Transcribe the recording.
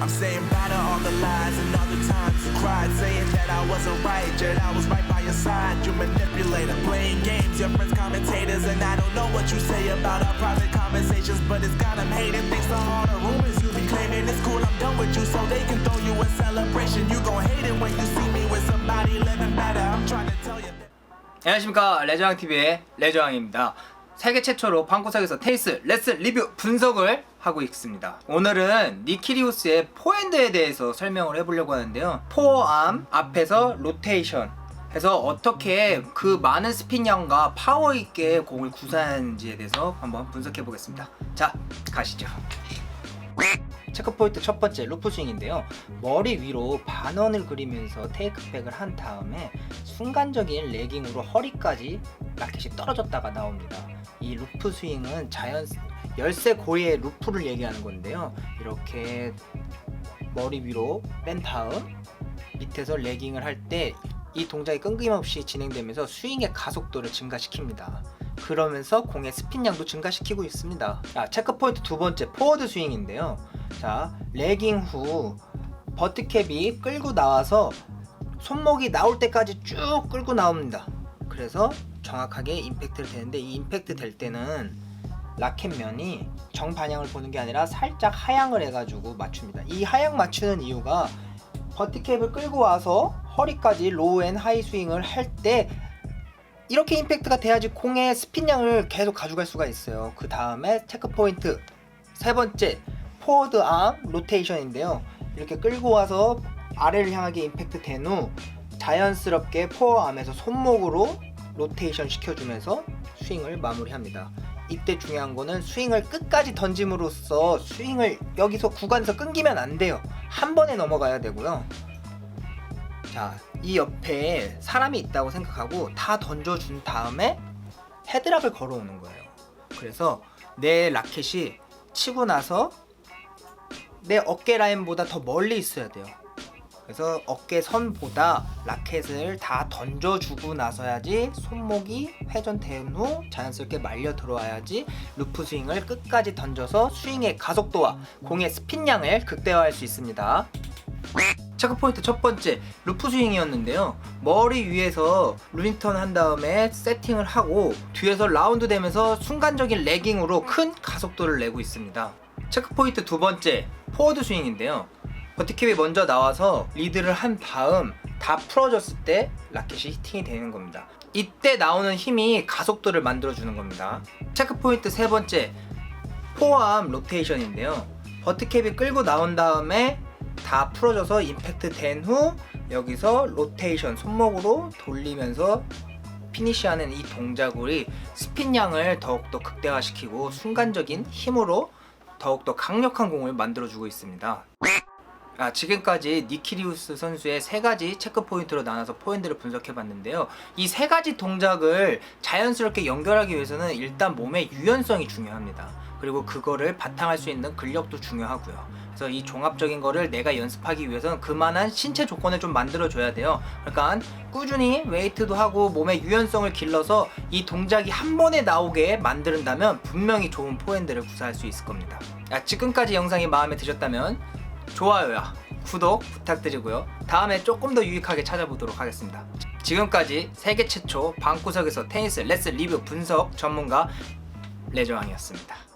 I'm saying bye to all the lies and all the times you cried, saying that I wasn't right, yet I was right by your side. You manipulator, playing games, your friends commentators, and I don't know what you say about our private conversations, but it's got 'em hating. Thanks to all the rumors you be claiming, it's cool, I'm done with you, so they can throw you a celebration. You gon' hate it when you see me with somebody living better. I'm trying to tell you. 안녕하십니까 레저왕TV의 레저왕입니다 세계 최초로 방구석에서 테니스 레슨 리뷰 분석을 하고 있습니다. 오늘은 니키리우스의 포핸드에 대해서 설명을 해보려고 하는데요. 포어암 앞에서 로테이션. 해서 어떻게 그 많은 스핀량과 파워 있게 공을 구사하는지에 대해서 한번 분석해 보겠습니다. 자 가시죠 체크포인트 첫 번째 루프 스윙인데요. 머리 위로 반원을 그리면서 테이크백을 한 다음에 순간적인 레깅으로 허리까지 라켓이 떨어졌다가 나옵니다. 이 루프 스윙은 자연 열쇠 고리의 루프를 얘기하는 건데요. 이렇게 머리 위로 뺀 다음 밑에서 레깅을 할 때 이 동작이 끊김없이 진행되면서 스윙의 가속도를 증가시킵니다. 그러면서 공의 스핀량도 증가시키고 있습니다. 자, 체크 포인트 두 번째 포워드 스윙인데요. 자, 레깅 후 버트캡이 끌고 나와서 손목이 나올 때까지 쭉 끌고 나옵니다. 그래서 정확하게 임팩트를 되는데 이 임팩트 될 때는 라켓 면이 정반향을 보는 게 아니라 살짝 하향을 해가지고 맞춥니다. 이 하향 맞추는 이유가 버티캡을 끌고 와서 허리까지 로우 앤 하이 스윙을 할 때 이렇게 임팩트가 돼야지 공의 스핀량을 계속 가져갈 수가 있어요. 그 다음에 체크 포인트 세 번째 포워드 암 로테이션인데요. 이렇게 끌고 와서 아래를 향하게 임팩트 된 후 자연스럽게 포어 암에서 손목으로 로테이션 시켜주면서 스윙을 마무리합니다. 이때 중요한 거는 스윙을 끝까지 던짐으로써 스윙을 여기서 구간에서 끊기면 안 돼요. 한 번에 넘어가야 되고요. 자, 이 옆에 사람이 있다고 생각하고 다 던져준 다음에 헤드락을 걸어오는 거예요. 그래서 내 라켓이 치고 나서 내 어깨 라인보다 더 멀리 있어야 돼요. 그래서 어깨 선보다 라켓을 다 던져주고 나서야지 손목이 회전된 후 자연스럽게 말려 들어와야지 루프 스윙을 끝까지 던져서 스윙의 가속도와 공의 스핀량을 극대화할 수 있습니다. 체크 포인트 첫 번째 루프 스윙이었는데요. 머리 위에서 루닝턴 한 다음에 세팅을 하고 뒤에서 라운드 되면서 순간적인 레깅으로 큰 가속도를 내고 있습니다. 체크 포인트 두 번째 포워드 스윙인데요. 버티캡이 먼저 나와서 리드를 한 다음 다 풀어졌을 때 라켓이 히팅이 되는 겁니다. 이때 나오는 힘이 가속도를 만들어주는 겁니다. 체크 포인트 세 번째 포암 로테이션인데요. 버트캡이 끌고 나온 다음에 다 풀어져서 임팩트 된 후 여기서 로테이션 손목으로 돌리면서 피니시하는 이 동작이 스핀량을 더욱더 극대화시키고 순간적인 힘으로 더욱더 강력한 공을 만들어주고 있습니다. 아, 지금까지 니키리우스 선수의 세 가지 체크 포인트로 나눠서 포인트를 분석해 봤는데요. 이 세 가지 동작을 자연스럽게 연결하기 위해서는 일단 몸의 유연성이 중요합니다. 그리고 그거를 바탕할 수 있는 근력도 중요하고요. 그래서 이 종합적인 거를 내가 연습하기 위해서는 그만한 신체 조건을 좀 만들어 줘야 돼요. 그러니까 꾸준히 웨이트도 하고 몸의 유연성을 길러서 이 동작이 한 번에 나오게 만든다면 분명히 좋은 포핸드를 구사할 수 있을 겁니다. 아, 지금까지 영상이 마음에 드셨다면 좋아요야 구독 부탁드리고요. 다음에 조금 더 유익하게 찾아보도록 하겠습니다. 지금까지 세계 최초 방구석에서 테니스 레슨 리뷰 분석 전문가 레저왕이었습니다.